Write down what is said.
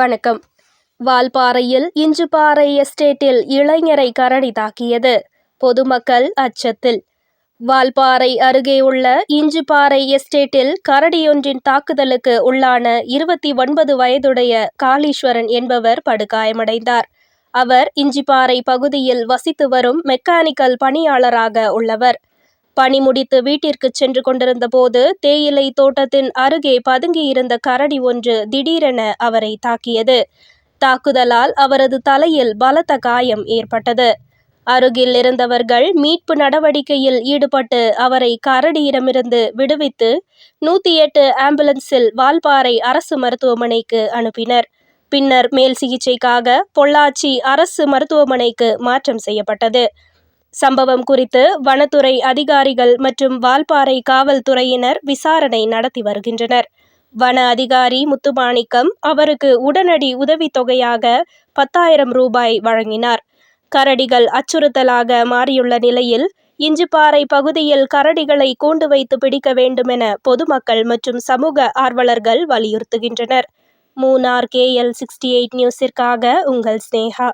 வணக்கம். வால்பாறையில் இஞ்சுப்பாறை எஸ்டேட்டில் இளைஞரை கரடி தாக்கியது. பொதுமக்கள் அச்சத்தில். வால்பாறை அருகே உள்ள இஞ்சுப்பாறை எஸ்டேட்டில் கரடியொன்றின் தாக்குதலுக்கு உள்ளான இருபத்தி ஒன்பது வயதுடைய காளீஸ்வரன் என்பவர் படுகாயமடைந்தார். அவர் இஞ்சிப்பாறை பகுதியில் வசித்து வரும் மெக்கானிக்கல் பணியாளராக உள்ளவர். பணி முடித்து வீட்டிற்கு சென்று கொண்டிருந்த போது தேயிலை தோட்டத்தின் அருகே பதுங்கியிருந்த கரடி ஒன்று திடீரென அவரை தாக்கியது. தாக்குதலால் அவரது தலையில் பலத்த காயம் ஏற்பட்டது. அருகில் இருந்தவர்கள் மீட்பு நடவடிக்கையில் ஈடுபட்டு அவரை கரடியிடமிருந்து விடுவித்து நூற்றி எட்டு ஆம்புலன்ஸில் வால்பாறை அரசு மருத்துவமனைக்கு அனுப்பினர். பின்னர் மேல் சிகிச்சைக்காக பொள்ளாச்சி அரசு மருத்துவமனைக்கு மாற்றம் செய்யப்பட்டது. சம்பவம் குறித்து வனத்துறை அதிகாரிகள் மற்றும் வால்பாறை காவல்துறையினர் விசாரணை நடத்தி வருகின்றனர். வன அதிகாரி முத்துமாணிக்கம் அவருக்கு உடனடி உதவித்தொகையாக பத்தாயிரம் ரூபாய் வழங்கினார். கரடிகள் அச்சுறுத்தலாக மாறியுள்ள நிலையில் இஞ்சிப்பாறை பகுதியில் கரடிகளை கூண்டு வைத்து பிடிக்க வேண்டுமென பொதுமக்கள் மற்றும் சமூக ஆர்வலர்கள் வலியுறுத்துகின்றனர். மூனார் கேஎல் சிக்ஸ்டி எயிட் நியூஸிற்காக உங்கள் ஸ்னேகா.